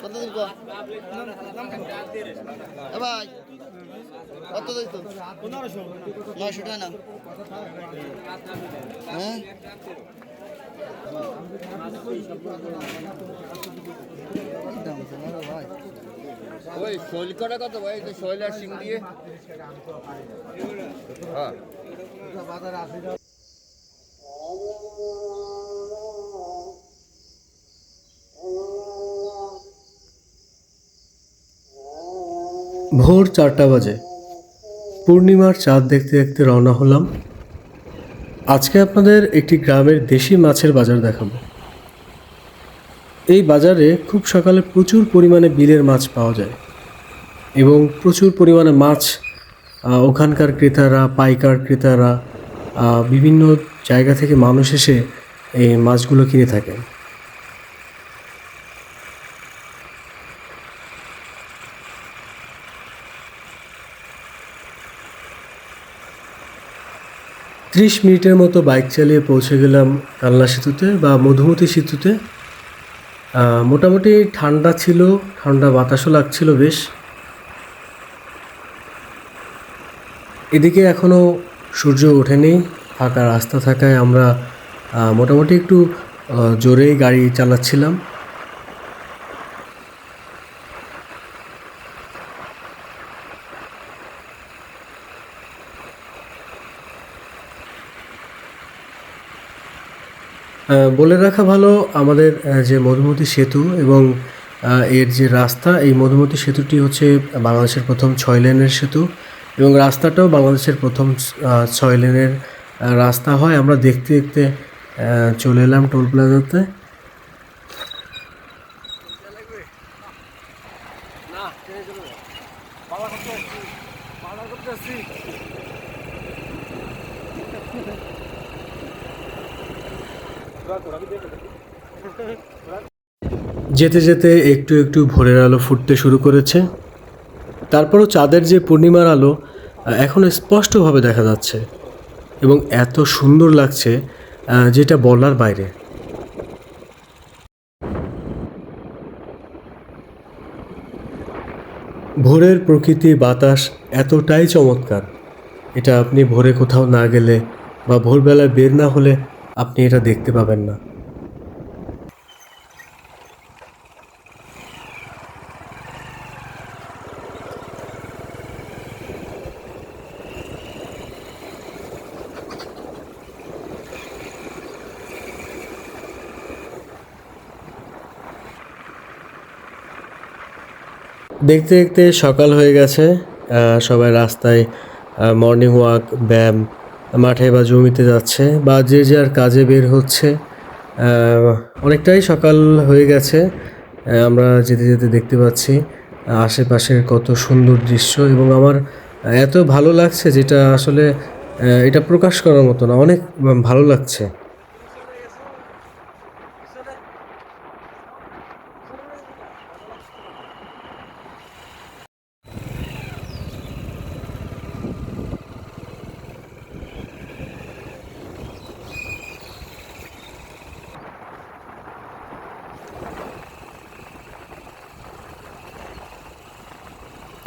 কত দিন ভাই, কত দিন নয়শো টাকা হ্যাঁ? শৈল কটা কত ভাই? শৈল আর শিং দিয়ে। হ্যাঁ। ভোর চারটা বাজে। পূর্ণিমার চাঁদ দেখতে দেখতে রওনা হলাম। আজকে আপনাদের একটি গ্রামের দেশি মাছের বাজার দেখাবো। এই বাজারে খুব সকালে প্রচুর পরিমাণে বিলের মাছ পাওয়া যায় এবং প্রচুর পরিমাণে মাছ ওখানকার ক্রেতারা, পাইকার ক্রেতারা বিভিন্ন জায়গা থেকে মানুষ এসে এই মাছগুলো কিনে থাকেন। ত্রিশ মিনিটের মতো বাইক চালিয়ে পৌঁছে গেলাম কালনা সেতুতে বা মধুমতি সেতুতে। মোটামুটি ঠান্ডা ছিল, ঠান্ডা বাতাসও লাগছিল বেশ। এদিকে এখনও সূর্য ওঠেনি, ফাঁকা রাস্তা থাকায় আমরা মোটামুটি একটু জোরেই গাড়ি চালাচ্ছিলাম। বলে রাখা ভালো আমাদের যে মধুমতি সেতু এবং এর যে রাস্তা এই মধুমতি সেতুটি হচ্ছে বাংলাদেশের প্রথম ছয় লেনের সেতু এবং রাস্তাটাও বাংলাদেশের প্রথম ছয় লেনের রাস্তা হয় আমরা দেখতে দেখতে চলে এলাম টোল প্লাজাতে যেতে যেতে একটু একটু ভোরের আলো ফুটতে শুরু করেছে। তারপরও চাঁদের যে পূর্ণিমার আলো এখন স্পষ্টভাবে দেখা যাচ্ছে এবং এত সুন্দর লাগছে যেটা বলার বাইরে। ভোরের প্রকৃতি বাতাস এতটাই চমৎকার। এটা আপনি ভোরে কোথাও না গেলে বা ভোরবেলায় বের না হলে আপনি এটা দেখতে পাবেন না। দেখতে দেখতে সকাল হয়ে গেছে সবাই রাস্তায় মর্নিং ওয়াক ব্যায়াম মাঠে বা জমিতে যাচ্ছে বা যে যার কাজে বের হচ্ছে অনেকটাই সকাল হয়ে গেছে। আমরা যেতে যেতে দেখতে পাচ্ছি আশেপাশের কত সুন্দর দৃশ্য এবং আমার এত ভালো লাগছে যেটা আসলে এটা প্রকাশ করার মতো না, অনেক ভালো লাগছে।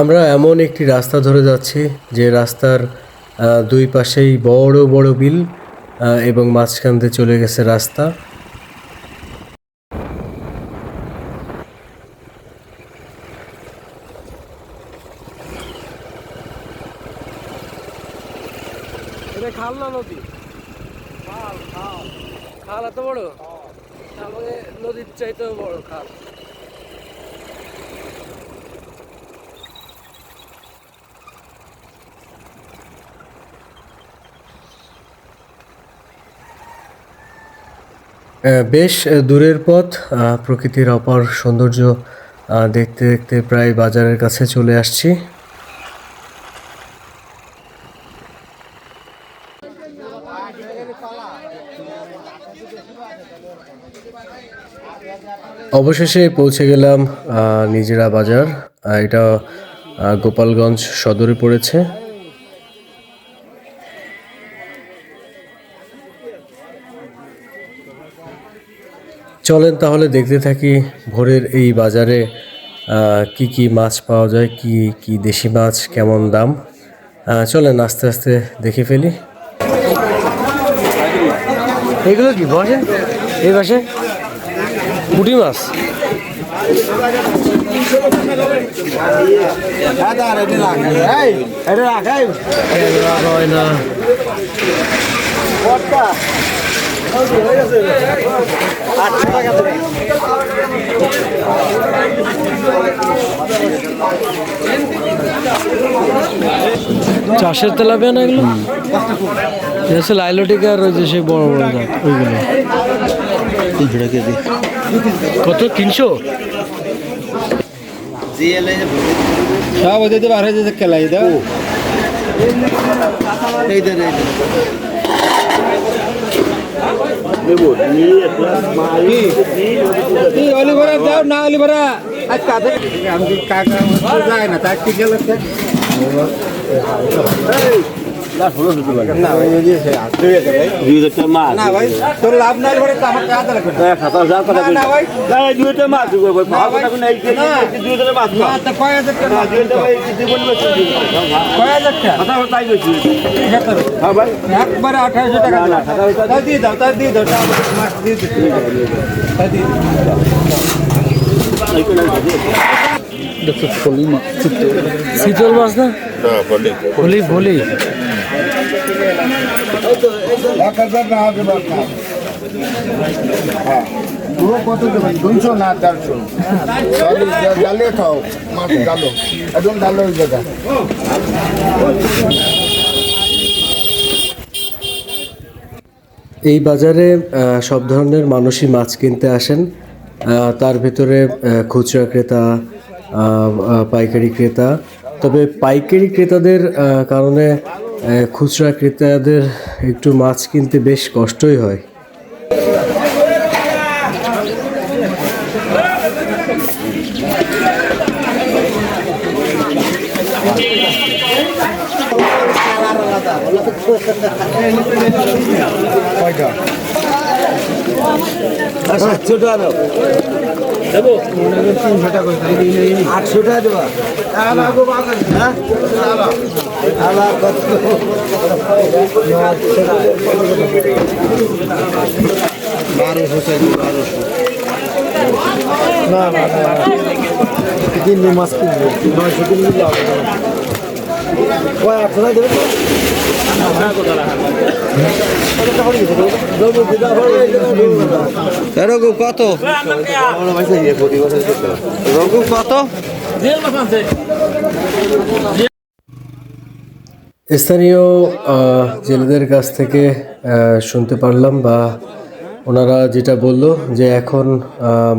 আমরা এমন একটি রাস্তা ধরে যাচ্ছি যে রাস্তার দুই পাশেই বড় বড় বিল এবং মাঝখান দিয়ে চলে গেছে রাস্তা। খাল না নদী। খাল খাল। খাল এত বড়? নদীর চাইতেও বড় খাল। বেশ দূরের পথ প্রকৃতির অপার সৌন্দর্য দেখতে দেখতে প্রায় বাজারের কাছে চলে আসছি। অবশেষে পৌঁছে গেলাম নিজেরা বাজার। এটা গোপালগঞ্জ সদরে পড়েছে। চলেন তাহলে দেখতে থাকি ভোরের এই বাজারে কি কি মাছ পাওয়া যায় কি কি দেশি মাছ কেমন দাম। চলেন আস্তে আস্তে দেখে ফেলি। এগুলো কি বসে? এই পাশে? পুঁটি মাছ। হয় না। চাষের তেলাপিয়া না এগুলো? হচ্ছে লাইলোটিকা আর ওই যে সেই বড় বড় জাত ওইগুলো। তিনশো কেজি। কত? তিনশো? সব বার হয়ে যেতে খেলাই দাও। এই অলিভরা দাও না অলিভরা। আজ কাছে আমি কাকা যায় না তার কি গেল না ভাই। তোর লাভ নাই করে তো আমার টাকা লাগবে না। না ভাই। না তো কয় হাজার টাকা কয় হাজার টাকা? একবারে আঠারোশো টাকা তাই দিয়ে দাও তাই দিয়ে দাও মাছ দিয়ে দিচ্ছি তাই দিয়ে দাও। শীতল মাছ না? এই বাজারে সব ধরনের মানুষই মাছ কিনতে আসেন। তার ভেতরে খুচরা ক্রেতা পাইকারি ক্রেতা। তবে পাইকারি ক্রেতাদের কারণে খুচরা ক্রেতাদের একটু মাছ কিনতে বেশ কষ্টই হয়। ছোট আরও আটশো টাকা দেবা। হ্যাঁ আলা কত বারোশো চাই বারোশো না না। না কিনলে মাছ কিনবে নয়শো কিনলে রঘু কত? রঘু কত? স্থানীয় জেলেদের কাছ থেকে শুনতে পারলাম বা ওনারা যেটা বলল যে এখন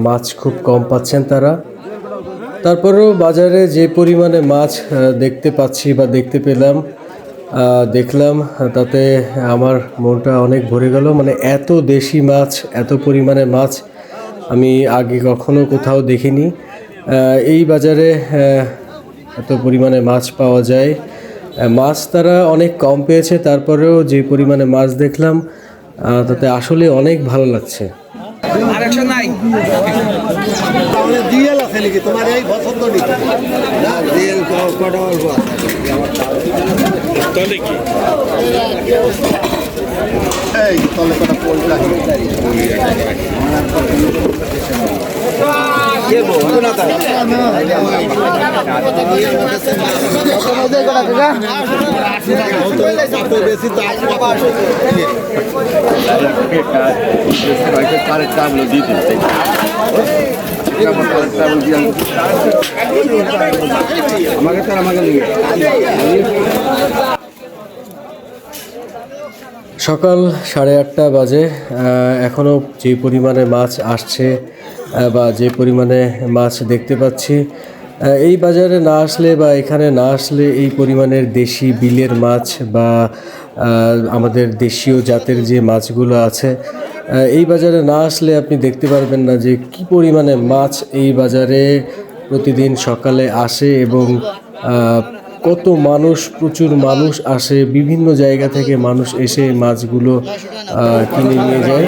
মাছ খুব কম পাচ্ছেন তারা। তারপরেও বাজারে যে পরিমাণে মাছ দেখতে পাচ্ছি বা দেখতে পেলাম দেখলাম, তাতে আমার মনটা অনেক ভরে গেল। মানে এত দেশি মাছ, এত পরিমাণে মাছ আমি আগে কখনো কোথাও দেখিনি। এই বাজারে এত পরিমাণে মাছ পাওয়া যায়। মাছ তারা অনেক কম পেয়েছে, তারপরেও যে পরিমাণে মাছ দেখলাম তাতে আসলে অনেক ভালো লাগছে। তাহলে জিএল আছে নাকি? তোমার এই পছন্দ নেই না জিএল কটা অল্প এই তলে কটা পোল আমাকে তার সকাল সাড়ে আটটা বাজে এখনও যে পরিমাণে মাছ আসছে বা যে পরিমাণে মাছ দেখতে পাচ্ছি এই বাজারে না আসলে বা এখানে না আসলে এই পরিমাণের দেশি বিলের মাছ বা আমাদের দেশীয় জাতের যে মাছগুলো আছে এই বাজারে না আসলে আপনি দেখতে পারবেন না যে কি পরিমাণে মাছ এই বাজারে প্রতিদিন সকালে আসে এবং কত মানুষ, প্রচুর মানুষ আসে, বিভিন্ন জায়গা থেকে মানুষ এসে মাছগুলো কিনে নিয়ে যায়।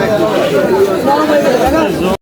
নাকি